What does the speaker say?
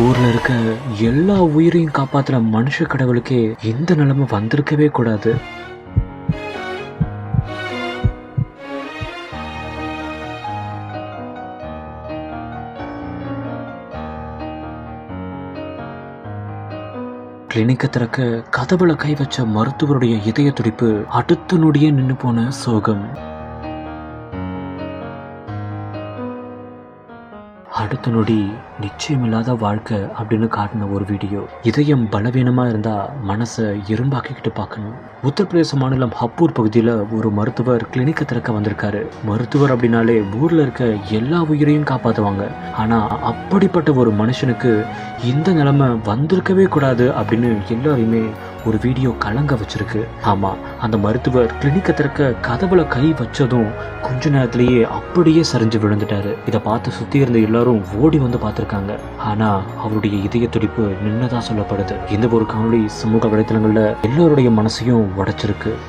ஊர்ல இருக்க எல்லா உயிரையும் காப்பாத்துற மனுஷ கடவுளுக்கே இந்த நிலைமை வந்திருக்கவே கூடாது. கிளினிக்கை திறக்க கதவுல கை வச்ச மருத்துவருடைய இதய துடிப்பு அடுத்த நொடியே நின்னு போன சோகம். அடுத்த நொடி நிச்சயமில்லாத வாழ்க்கை அப்படின்னு காட்டின ஒரு வீடியோ. இதயம் பலவீனமாக இருந்தால் மனசை இரும்பாக்கிக்கிட்டு பார்க்கணும். உத்தரப்பிரதேச மாநிலம் ஹப்பூர் பகுதியில் ஒரு மருத்துவர் கிளினிக்கை திறக்க வந்திருக்காரு. மருத்துவர் அப்படின்னாலே ஊரில் இருக்க எல்லா உயிரையும் காப்பாற்றுவாங்க ஆனால் அப்படிப்பட்ட ஒரு மனுஷனுக்கு இந்த நிலைமை வந்திருக்கவே கூடாது அப்படின்னு எல்லோரையுமே ஒரு வீடியோ கலங்க வச்சிருக்கு. ஆமா அந்த மருத்துவர் கிளினிக்கை திறக்க கதவுல கை வச்சதும் கொஞ்ச நேரத்திலேயே அப்படியே சரிஞ்சு விழுந்துட்டாரு. இதை பார்த்து சுத்தி இருந்த எல்லாரும் ஓடி வந்து பார்த்திருக்காங்க. ஆனா அவருடைய இதய துடிப்பு நின்னதா சொல்லப்படுது. இந்த ஒரு காணொலி சமூக வலைத்தளங்கள்ல எல்லோருடைய மனசையும் உடைச்சிருக்கு.